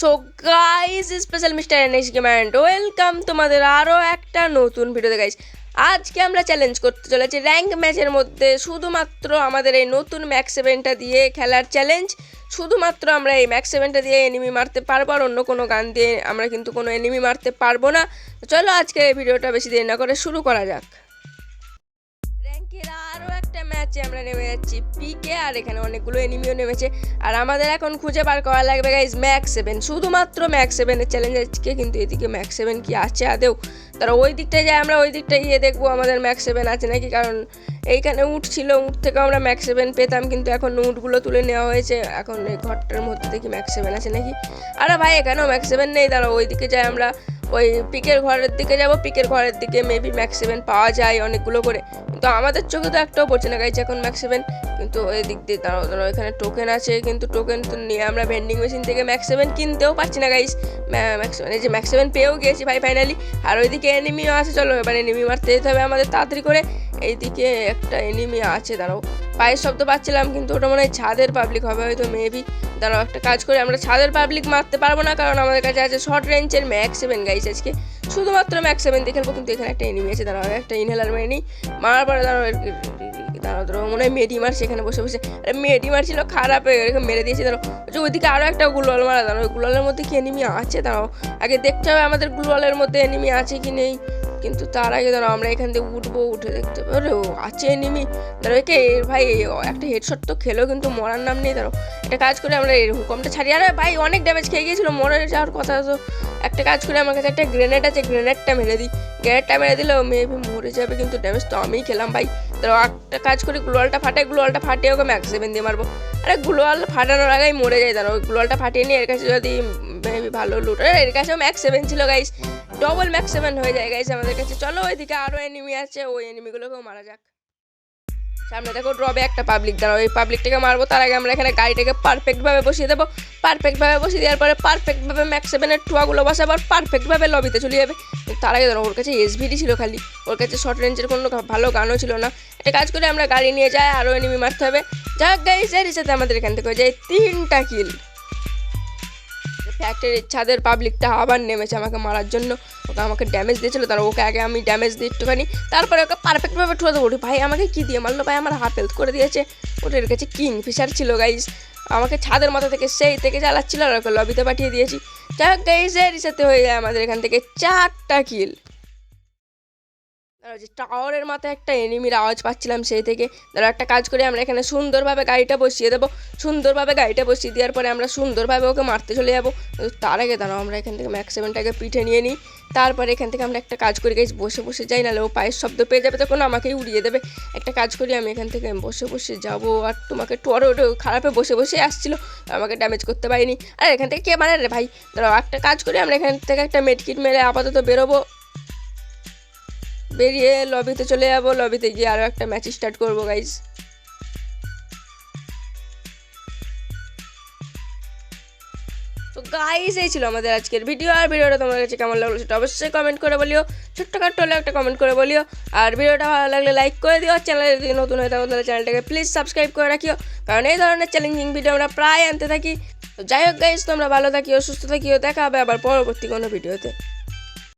So guys special mister NS game and welcome তোমাদের আরও একটা নতুন ভিডিওতে গাইস আজকে আমরা চ্যালেঞ্জ করতে চলেছি র্যাঙ্ক ম্যাচের মধ্যে। শুধুমাত্র আমাদের এই নতুন ম্যাক্স সেভেনটা দিয়ে খেলার চ্যালেঞ্জ শুধুমাত্র আমরা এই ম্যাক্স সেভেনটা দিয়ে এনিমি মারতে পারব আর অন্য কোনো গান দিয়ে আমরা কিন্তু কোনো এনিমি মারতে পারব না। চলো আজকে এই ভিডিওটা বেশি দেরি না করে শুরু করা যাক। একটা আমরা নেমে যাচ্ছি পিকে আর এখানে অনেকগুলো এনিমিও নেমেছে। আর আমাদের এখন খুঁজে বার করা লাগবে গাইজ ম্যাক্স সেভেন শুধুমাত্র ম্যাক্স সেভেনের চ্যালেঞ্জ আজকে, কিন্তু এদিকে ম্যাক্স সেভেন কি আছে আদেও? তারা ওই দিকটায় যাই আমরা ওই দিকটায় গিয়ে দেখব আমাদের ম্যাক্স সেভেন আছে নাকি, কারণ এইখানে উঠ ছিল উঠ থেকে আমরা ম্যাক্স সেভেন পেতাম, কিন্তু এখন উঠগুলো তুলে নেওয়া হয়েছে। এখন এই ঘরটার মধ্যে দেখি ম্যাক্স সেভেন আছে নাকি? আরে ভাই, এখানেও ম্যাক্স সেভেন নেই, তারা ওই দিকে যাই আমরা ওই পিকের ঘরের দিকে যাব, পিকের ঘরের দিকে মেবি ম্যাক্স সেভেন পাওয়া যায় অনেকগুলো করে। কিন্তু আমাদের চোখে তো একটাও পড়ছে না গাইছে এখন ম্যাক্স সেভেন কিন্তু ওই দিক দিয়ে দাঁড়াও দাঁড়াও, এখানে টোকেন আছে, কিন্তু টোকেন তো নিয়ে আমরা ভেন্ডিং মেশিন থেকে ম্যাক্স সেভেন কিনতেও পারছি না গাইস ম্যাক্স সেভেন এই যে ম্যাক্স সেভেন পেয়েও গিয়েছি ভাই ফাইনালি আর ওইদিকে এনিমিও আছে, চলো এবার এনিমি মারতে যেতে হবে আমাদের তাড়াতাড়ি করে। এইদিকে একটা এনিমি আছে, দাঁড়াও। পায়ের শব্দ পাচ্ছিলাম, কিন্তু ওটা মনে হয় ছাদের পাবলিক হবে, হয়তো মেবি দাঁড়াও, একটা কাজ করে, আমরা ছাদের পাবলিক মারতে পারব না, কারণ আমাদের কাছে আছে শর্ট রেঞ্জের ম্যাক সেভেন গাইস আজকে। শুধুমাত্র ম্যাক সেভেন দিয়ে খেলব কিন্তু এখানে একটা এনিমি আছে, দাঁড়াও একটা ইনহেলার মেরে নিই। মারার পরে দাঁড়াও দাঁড়াও দাঁড়াও, মনে হয় মেডি মার সেখানে বসে বসে। আরে মেডি মার ছিল খারাপ এরকম মেরে দিয়েছে যে ওইদিকে আরও একটা গুলওয়াল মারা, দাঁড়াও, ওই গুলওয়ালের মধ্যে কি এনিমি আছে, দাঁড়াও। আগে দেখতে হবে আমাদের গুলওয়ালের মধ্যে এনিমি আছে কি নেই। কিন্তু তার আগে ধরো আমরা এখান থেকে উঠবো, উঠে দেখতে ও আছে এনিমি ধরো, একে, ভাই, একটা হেডশট তো খেলেও কিন্তু মরার নাম নেই। ধরো, একটা কাজ করে আমরা হুকমটা ছাড়ি আরে ভাই, অনেক ড্যামেজ খেয়ে গিয়েছিল মরে যাওয়ার কথা তো। একটা কাজ করে আমার কাছে একটা গ্রেনেড আছে গ্রেনেডটা মেরে দিই। গ্রেনেডটা মেরে দিলেও মেবি মরে যাবে, কিন্তু ড্যামেজ তো আমিই খেলাম, ভাই। ধরো, একটা কাজ করে গ্লোয়ালটা ফাটাই গ্লোয়ালটা ফাটিয়ে ওকে ম্যাক্স সেভেন দিয়ে মারবো। আরে গ্লোয়াল ফাটানোর আগেই মরে যায়, ধরো গ্লোয়ালটা ফাটিয়ে নিয়ে এর কাছে যদি মেবি ভালো লুট এর কাছেও ম্যাক্স সেভেন ছিল গাইস ডবল ম্যাক্স সেভেন হয়ে যায় গাইস আমাদের কাছে। চলো ওইদিকে আরও এনিমি আছে, ওই এনিমিগুলোকেও মারা যাক। সামনে দেখো ড্রবে একটা পাবলিক দাঁড়াও ওই পাবলিকটাকে মারবো, তার আগে আমরা এখানে গাড়িটাকে পারফেক্টভাবে বসিয়ে দেবো। পারফেক্টভাবে বসিয়ে দেওয়ার পরে পারফেক্টভাবে ম্যাক্স সেভেনের ঠুয়াগুলো বসাবো আর পারফেক্টভাবে লবিতে চলে যাবে। তার আগে ধরো, ওর কাছে এসভিডি ছিল খালি। ওর কাছে শর্ট রেঞ্জের কোনো ভালো গানও ছিল না। এটা কাজ করে আমরা গাড়ি নিয়ে যাই আরও এনিমি মারতে হবে। যাক গাইস এর সাথে আমাদের এখান থেকে যায় তিনটা কিল ফ্যাক্টরির ছাদের পাবলিকটা আবার নেমেছে আমাকে মারার জন্য। ওকে আমাকে ড্যামেজ দিয়েছিলো তার ওকে আগে আমি ড্যামেজ দিই একটুখানি। তারপরে ওকে পারফেক্টভাবে ঠুয়ে দেবো। ভাই, আমাকে কী দিয়ে মারলো? ভাই, আমার হাফ হেলথ করে দিয়েছে। ওটার কাছে কিং ফিশার ছিল গাইজ আমাকে ছাদের মতো থেকে সেই থেকে চালাচ্ছিল আর ওকে লবিতে পাঠিয়ে দিয়েছি। যাই হোক গাইজ এর সাথে হয়ে যায় আমাদের এখান থেকে চারটা কিল টাওয়ারের মাথায় একটা এনিমির আওয়াজ পাচ্ছিলাম সেই থেকে। ধরো একটা কাজ করে, আমরা এখানে সুন্দরভাবে গাড়িটা বসিয়ে দেবো। সুন্দরভাবে গাড়িটা বসিয়ে দেওয়ার পরে আমরা সুন্দরভাবে ওকে মারতে চলে যাব। তার আগে দাঁড়াও, আমরা এখান থেকে ম্যাক্স সেভেনটাকে পিঠে নিয়ে নিই। তারপরে এখান থেকে আমরা একটা কাজ করি গেছি বসে বসে যাই, নাহলে ও পায়ের শব্দ পেয়ে যাবে, তখন আমাকেই উড়িয়ে দেবে। একটা কাজ করি, আমি এখান থেকে বসে বসে যাব, আর তোমাকে টোয়ারো খারাপে বসে বসে আসছিল, আমাকে ড্যামেজ করতে পারিনি। আর, এখান থেকে কে মারে রে ভাই? দাঁড়াও, একটা কাজ করি, আমরা এখান থেকে একটা মেডকিট মেরে আপাতত বেরোবো। বেরিয়ে লবিতে চলে যাব। লবিতে গিয়ে আরও একটা ম্যাচ স্টার্ট করব গাইজ তো গাইজ এই ছিল আমাদের আজকের ভিডিও আর ভিডিওটা তোমার কাছে কেমন লাগল সেটা অবশ্যই কমেন্ট করে বলিও। ছোট্টখাট্ট হলে একটা কমেন্ট করে বলিও। আর ভিডিওটা ভালো লাগলে লাইক করে দিও। চ্যানেলে যদি নতুন হয়ে থাকো, তাহলে চ্যানেলটাকে প্লিজ সাবস্ক্রাইব করে রাখিও। কারণ এই ধরনের চ্যালেঞ্জিং ভিডিও আমরা প্রায় আনতে থাকি। তো যাই হোক গাইজ তোমরা ভালো থাকিও, সুস্থ থাকিও। দেখা হবে আবার পরবর্তী কোনো ভিডিওতে